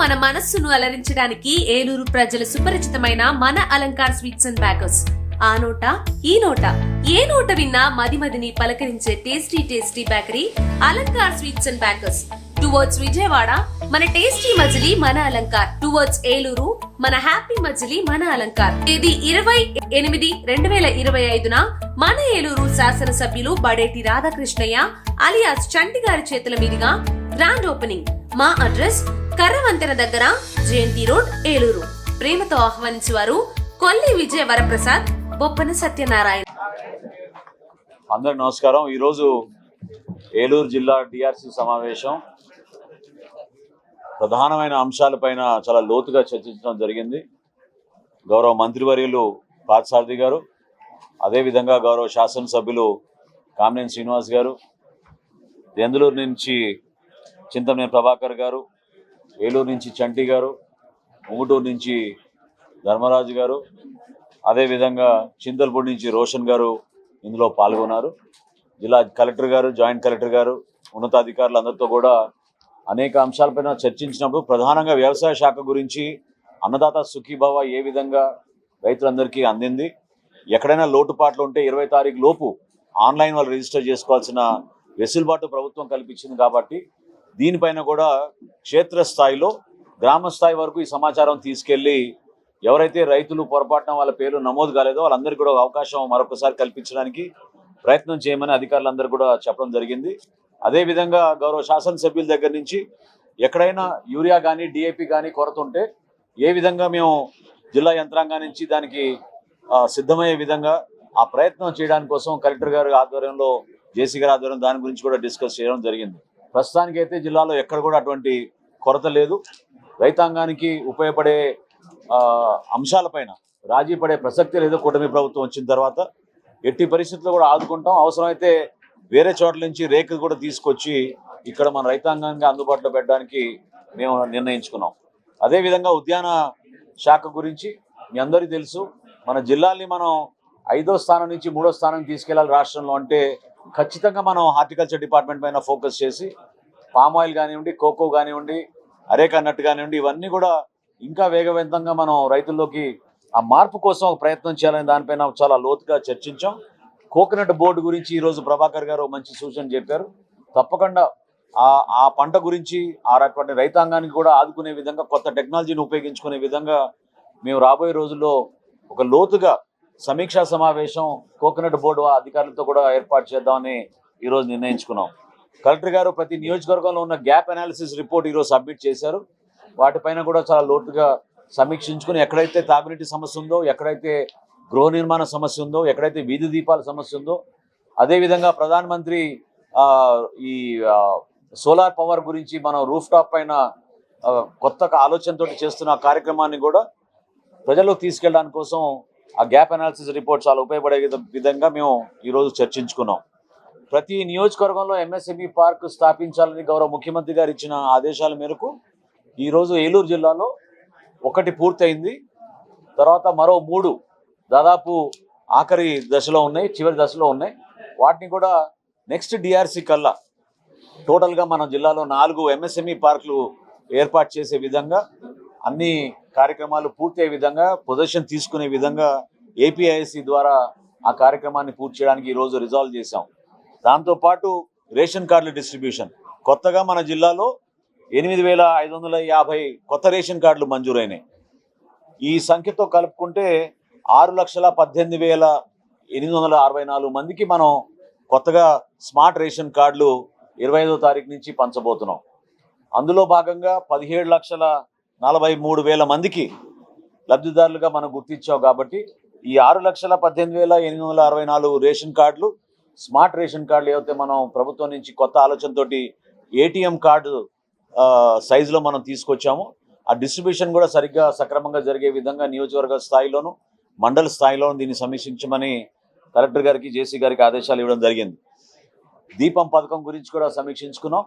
మన మనస్సును అలరించడానికి ఏలూరు ప్రజల సుపరిచితమైన మన అలంకార్ స్వీట్స్ అండ్ బ్యాకర్స్. ఆ నోట ఈ నోట. ఏ నోట విన్నా మది మదిని పలకరించే tasty tasty bakery Alankar sweets and bakers. Towards Vijayawada మన టేస్టీ మజిలీ మన అలంకార్. టువర్డ్స్ ఏలూరు మన హ్యాపీ మజిలీ మన అలంకార్. ఇది ఇరవై ఎనిమిది రెండు వేల ఇరవై ఐదున మన ఏలూరు శాసనసభ్యులు బడేటి రాధాకృష్ణయ్య అలియాస్ చంటి గారి చేతుల మీదుగా గ్రాండ్ ఓపెనింగ్ మా అడ్రస్ కర్రవంతెన దగ్గర జయంతి రోడ్ ఏలూరు. ప్రేమతో ఆహ్వానించేవారు కొల్లి విజయ వరప్రసాద్ బొప్పన సత్యనారాయణ. అందరికి నమస్కారం. ఈరోజు ఏలూరు జిల్లా డిఆర్సి సమావేశం. ప్రధానమైన అంశాలపైన చాలా లోతుగా చర్చించడం జరిగింది. గౌరవ మంత్రివర్యులు పార్థసారథి గారు అదేవిధంగా గౌరవ శాసనసభ్యులు కామినేని శ్రీనివాస్ గారు దెందులూరు నుంచి చింతమనేని ప్రభాకర్ గారు ఏలూరు నుంచి చంటి గారు ఉంగుటూరు నుంచి ధర్మరాజు గారు అదేవిధంగా చింతలపూడి నుంచి రోషన్ గారు ఇందులో పాల్గొన్నారు. జిల్లా కలెక్టర్ గారు జాయింట్ కలెక్టర్ గారు ఉన్నతాధికారులు అందరితో కూడా అనేక అంశాలపైన చర్చించినప్పుడు ప్రధానంగా వ్యవసాయ శాఖ గురించి అన్నదాత సుఖీభావ ఏ విధంగా రైతులందరికీ అందింది ఎక్కడైనా లోటుపాట్లు ఉంటే ఇరవై తారీఖు లోపు ఆన్లైన్ వాళ్ళు రిజిస్టర్ చేసుకోవాల్సిన వెసులుబాటు ప్రభుత్వం కల్పించింది కాబట్టి దీనిపైన కూడా క్షేత్రస్థాయిలో గ్రామ స్థాయి వరకు ఈ సమాచారం తీసుకెళ్ళి ఎవరైతే రైతులు పొరపాటున వాళ్ళ పేర్లు నమోదు కాలేదో వాళ్ళందరికీ కూడా అవకాశం మరొకసారి కల్పించడానికి ప్రయత్నం చేయమని అధికారులందరూ కూడా చెప్పడం జరిగింది. అదేవిధంగా గౌరవ శాసనసభ్యుల దగ్గర నుంచి ఎక్కడైనా యూరియా కానీ డిఏపి కానీ కొరత ఉంటే ఏ విధంగా మేము జిల్లా యంత్రాంగం నుంచి దానికి సిద్ధమయ్యే విధంగా ఆ ప్రయత్నం చేయడానికి కోసం కలెక్టర్ గారి ఆధ్వర్యంలో జేసీ గారి ఆధ్వర్యం దాని గురించి కూడా డిస్కస్ చేయడం జరిగింది. ప్రస్తుతానికైతే జిల్లాలో ఎక్కడ కూడా అటువంటి కొరత లేదు. రైతాంగానికి ఉపయోగపడే అంశాలపైన రాజీ పడే ప్రసక్తి లేదు. కూటమి ప్రభుత్వం వచ్చిన తర్వాత ఎట్టి పరిస్థితుల్లో కూడా ఆదుకుంటాం. అవసరమైతే వేరే చోట్ల నుంచి రేకులు కూడా తీసుకొచ్చి ఇక్కడ మన రైతాంగానికి అందుబాటులో పెట్టడానికి మేము నిర్ణయించుకున్నాం. అదేవిధంగా ఉద్యాన శాఖ గురించి మీ అందరికీ తెలుసు. మన జిల్లాల్ని మనం ఐదో స్థానం నుంచి మూడో స్థానం తీసుకెళ్ళాలి రాష్ట్రంలో అంటే ఖచ్చితంగా మనం హార్టికల్చర్ డిపార్ట్మెంట్ పైన ఫోకస్ చేసి పామ్ ఆయిల్ కానివ్వండి కోకో కానివ్వండి అరేక నట్ కానివ్వండి ఇవన్నీ కూడా ఇంకా వేగవంతంగా మనం రైతుల్లోకి ఆ మార్పు కోసం ఒక ప్రయత్నం చేయాలని దానిపైన చాలా లోతుగా చర్చించాం. కోకోనట్ బోర్డు గురించి ఈరోజు ప్రభాకర్ గారు మంచి సూచన చెప్పారు. తప్పకుండా ఆ ఆ పంట గురించి ఆ రకమైన రైతాంగానికి కూడా ఆదుకునే విధంగా కొత్త టెక్నాలజీని ఉపయోగించుకునే విధంగా మేము రాబోయే రోజుల్లో ఒక లోతుగా సమీక్షా సమావేశం కోకోనట్ బోర్డు అధికారులతో కూడా ఏర్పాటు చేద్దామని ఈరోజు నిర్ణయించుకున్నాం. కలెక్టర్ గారు ప్రతి నియోజకవర్గంలో ఉన్న గ్యాప్ అనాలిసిస్ రిపోర్ట్ ఈరోజు సబ్మిట్ చేశారు. వాటిపైన కూడా చాలా లోతుగా సమీక్షించుకుని ఎక్కడైతే తాగునీటి సమస్య ఉందో ఎక్కడైతే గృహ నిర్మాణ సమస్య ఉందో ఎక్కడైతే వీధి దీపాల సమస్య ఉందో అదేవిధంగా ప్రధానమంత్రి ఈ సోలార్ పవర్ గురించి మనం రూఫ్ టాప్ పైన కొత్త ఆలోచనతో చేస్తున్న కార్యక్రమాన్ని కూడా ప్రజల్లోకి తీసుకెళ్ళడానికి కోసం ఆ గ్యాప్ అనాలిసిస్ రిపోర్ట్ చాలా ఉపయోగపడే విధ- విధంగా మేము ఈరోజు చర్చించుకున్నాం. ప్రతి నియోజకవర్గంలో ఎంఎస్ఎంఈ పార్క్ స్థాపించాలని గౌరవ ముఖ్యమంత్రి గారు ఇచ్చిన ఆదేశాల మేరకు ఈరోజు ఏలూరు జిల్లాలో ఒకటి పూర్తయింది. తర్వాత మరో మూడు దాదాపు ఆఖరి దశలో ఉన్నాయి చివరి దశలో ఉన్నాయి. వాటిని కూడా నెక్స్ట్ డిఆర్సి కల్లా టోటల్గా మన జిల్లాలో నాలుగు ఎంఎస్ఎంఈ పార్కులు ఏర్పాటు చేసే విధంగా అన్ని కార్యక్రమాలు పూర్తయ్యే విధంగా పొజిషన్ తీసుకునే విధంగా ఏపీఐసి ద్వారా ఆ కార్యక్రమాన్ని పూర్తి చేయడానికి ఈరోజు రిజాల్వ్ చేశాం. దాంతోపాటు రేషన్ కార్డుల డిస్ట్రిబ్యూషన్ కొత్తగా మన జిల్లాలో ఎనిమిది వేల ఐదు వందల యాభై కొత్త రేషన్ కార్డులు మంజూరైనాయి. ఈ సంఖ్యతో కలుపుకుంటే ఆరు లక్షల పద్దెనిమిది వేల ఎనిమిది వందల అరవై నాలుగు మందికి మనం కొత్తగా స్మార్ట్ రేషన్ కార్డులు ఇరవై ఐదో తారీఖు నుంచి పంచబోతున్నాం. అందులో భాగంగా పదిహేడు లక్షల నలభై మూడు వేల మందికి లబ్ధిదారులుగా మనం గుర్తించాం కాబట్టి ఈ ఆరు లక్షల పద్దెనిమిది వేల ఎనిమిది వందల అరవై నాలుగు రేషన్ కార్డులు స్మార్ట్ రేషన్ కార్డులు ఏవైతే మనం ప్రభుత్వం నుంచి కొత్త ఆలోచనతోటి ఏటీఎం కార్డు ఆ, సైజులో మనం తీసుకొచ్చాము ఆ డిస్ట్రిబ్యూషన్ కూడా సరిగ్గా సక్రమంగా జరిగే విధంగా నియోజకవర్గ స్థాయిలోను మండల స్థాయిలోను దీన్ని సమీక్షించమని కలెక్టర్ గారికి జేసీ గారికి ఆదేశాలు ఇవ్వడం జరిగింది. దీపం పథకం గురించి కూడా సమీక్షించుకున్నాం.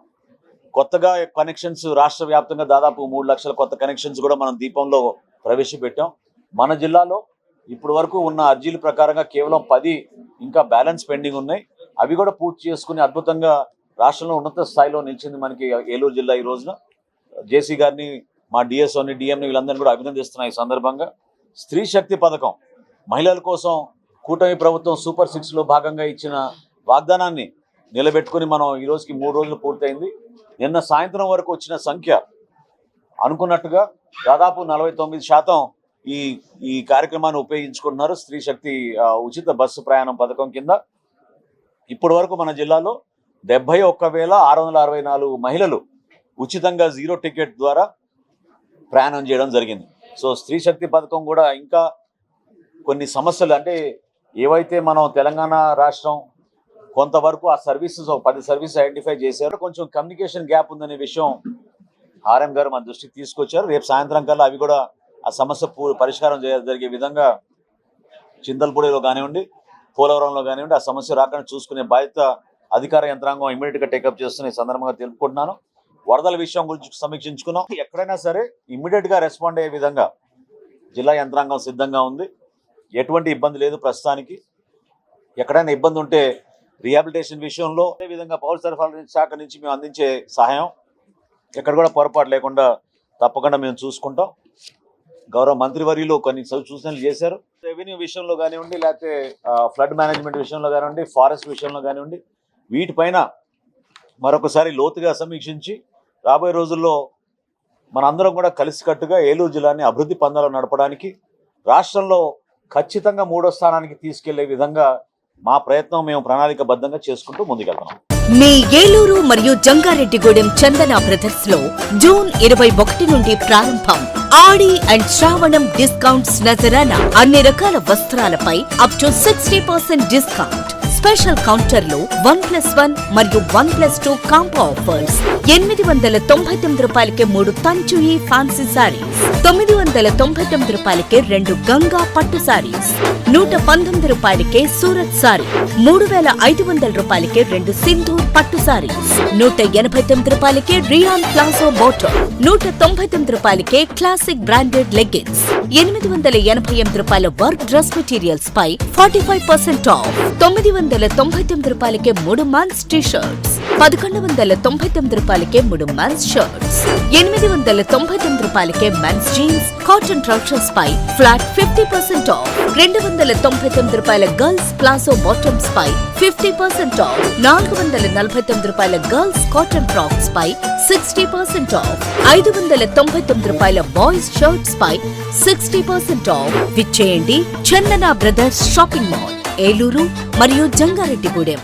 కొత్తగా కనెక్షన్స్ రాష్ట్ర వ్యాప్తంగా దాదాపు మూడు లక్షల కొత్త కనెక్షన్స్ కూడా మనం దీపంలో ప్రవేశపెట్టాం. మన జిల్లాలో ఇప్పటి వరకు ఉన్న అర్జీల ప్రకారంగా కేవలం పది ఇంకా బ్యాలెన్స్ పెండింగ్ ఉన్నాయి. అవి కూడా పూర్తి చేసుకుని అద్భుతంగా రాష్ట్రంలో ఉన్నత స్థాయిలో నిలిచింది మనకి ఏలూరు జిల్లా ఈ రోజున. జేసీ గారిని మా డిఎస్ఓని డిఎంని వీళ్ళందరినీ కూడా అభినందిస్తున్నాయి ఈ సందర్భంగా. స్త్రీ శక్తి పథకం మహిళల కోసం కూటమి ప్రభుత్వం సూపర్ సిక్స్లో భాగంగా ఇచ్చిన వాగ్దానాన్ని నిలబెట్టుకుని మనం ఈ రోజుకి మూడు రోజులు పూర్తయింది. నిన్న సాయంత్రం వరకు వచ్చిన సంఖ్య అనుకున్నట్టుగా దాదాపు నలభై తొమ్మిది శాతం ఈ ఈ కార్యక్రమాన్ని ఉపయోగించుకుంటున్నారు స్త్రీ శక్తి ఉచిత బస్సు ప్రయాణం పథకం కింద. ఇప్పటి వరకు మన జిల్లాలో డెబ్బై ఒక్క వేల ఆరు వందల అరవై నాలుగు మహిళలు ఉచితంగా జీరో టికెట్ ద్వారా ప్రయాణం చేయడం జరిగింది. సో స్త్రీ శక్తి పథకం కూడా ఇంకా కొన్ని సమస్యలు అంటే ఏవైతే మనం తెలంగాణ రాష్ట్రం కొంతవరకు ఆ సర్వీసెస్ ఒక పది సర్వీసెస్ ఐడెంటిఫై చేశారు. కొంచెం కమ్యూనికేషన్ గ్యాప్ ఉందనే విషయం ఆర్ఎం గారు మన దృష్టికి తీసుకొచ్చారు. రేపు సాయంత్రం కల్లా అవి కూడా ఆ సమస్య పరిష్కారం చేయ- జరిగే విధంగా చింతలపూడిలో కానివ్వండి పోలవరంలో కానివ్వండి ఆ సమస్య రాకుండా చూసుకునే బాధ్యత అధికార యంత్రాంగం ఇమీడియట్గా టేకప్ చేస్తున్న సందర్భంగా తెలుపుకుంటున్నాను. వరదల విషయం గురించి సమీక్షించుకున్నాం. ఎక్కడైనా సరే ఇమీడియట్గా రెస్పాండ్ అయ్యే విధంగా జిల్లా యంత్రాంగం సిద్ధంగా ఉంది. ఎటువంటి ఇబ్బంది లేదు ప్రస్తుతానికి. ఎక్కడైనా ఇబ్బంది ఉంటే రీహాబిలిటేషన్ విషయంలో అదే విధంగా పౌర సరఫరాల శాఖ నుంచి మేము అందించే సహాయం ఎక్కడ కూడా పొరపాటు లేకుండా తప్పకుండా మేము చూసుకుంటాం. గౌరవ మంత్రివర్యులు కొన్ని సూచనలు చేశారు. రెవెన్యూ విషయంలో కానివ్వండి లేకపోతే ఫ్లడ్ మేనేజ్మెంట్ విషయంలో కానివ్వండి ఫారెస్ట్ విషయంలో కానివ్వండి వీటిపైన మరొకసారి లోతుగా సమీక్షించి రాబోయే రోజుల్లో మనందరం కూడా కలిసికట్టుగా ఏలూరు జిల్లాని అభివృద్ధి పందాలు నడపడానికి రాష్ట్రంలో ఖచ్చితంగా మూడో స్థానానికి తీసుకెళ్ళే విధంగా మా ప్రయత్నం మేము ప్రణాళికబద్ధంగా చేసుకుంటూ ముందుకెళ్తున్నాం. మీ ఏలూరు మరియు జంగారెడ్డిగూడెం చందన బ్రదర్స్లో జూన్ ఇరవై ఒకటి నుండి ప్రారంభం ఆడి అండ్ శ్రావణం డిస్కౌంట్స్ నజరాన అన్ని రకాల వస్త్రాలపై up to sixty percent discount special కౌంటర్లు వన్ ప్లస్ వన్ మరియు one plus two combo offers. ఎనిమిది వందల తొంభై తొమ్మిది రూపాయలకే మూడు తంచుయి ఫ్యాన్సీ సారీస్ తొమ్మిది వందల తొంభై తొమ్మిది రూపాయలకే రెండు గంగా పట్టు సారీస్ నూట పంతొమ్మిది రూపాయలకే సూరత్ సారీ. మూడు వేల ఐదు వందల రూపాయలకే రెండు సింధూర్ పట్టు సారీస్ నూట ఎనభై తొమ్మిది రూపాయలకే రియాన్ ప్లాజో బోటో. నూట తొంభై తొమ్మిది రూపాయలకే క్లాసిక్ బ్రాండెడ్ లెగ్గిన్స్ ఎనిమిది వందల ఎనభై ఎనిమిది రూపాయల వర్క్ డ్రెస్ మెటీరియల్స్ పై ఫార్టీ ఫైవ్ పర్సెంట్ ఆఫ్. తొమ్మిది వందల తొంభై తొమ్మిది రూపాయలకే మూడు మంత్స్ టీ షర్ట్స్ పదకొండు వందల తొంభై తొమ్మిది రూపాయలకే మూడు మెన్స్ షర్ట్స్. ఎనిమిది వందల తొంభై తొమ్మిది రూపాయలకే మెన్స్ జీన్స్ కాటన్ ట్రౌజర్స్ పై ఫ్లాట్ ఫిఫ్టీ పర్సెంట్ ఆఫ్ రెండు వందల తొంభై తొమ్మిది రూపాయల గర్ల్స్ ప్లాజో బాటమ్స్ పై ఫిఫ్టీ పర్సెంట్ ఆఫ్ నాలుగు వందల నలభై తొమ్మిది రూపాయల గర్ల్స్ కాటన్ ఫ్రాక్స్ పై సిక్స్టీ పర్సెంట్ ఆఫ్. ఐదు వందల తొంభై తొమ్మిది రూపాయల బాయ్స్ షర్ట్స్ పై sixty percent off. విచ్చేయండి Chandana brothers shopping mall Eluru మరియు జంగారెడ్డిగూడెం.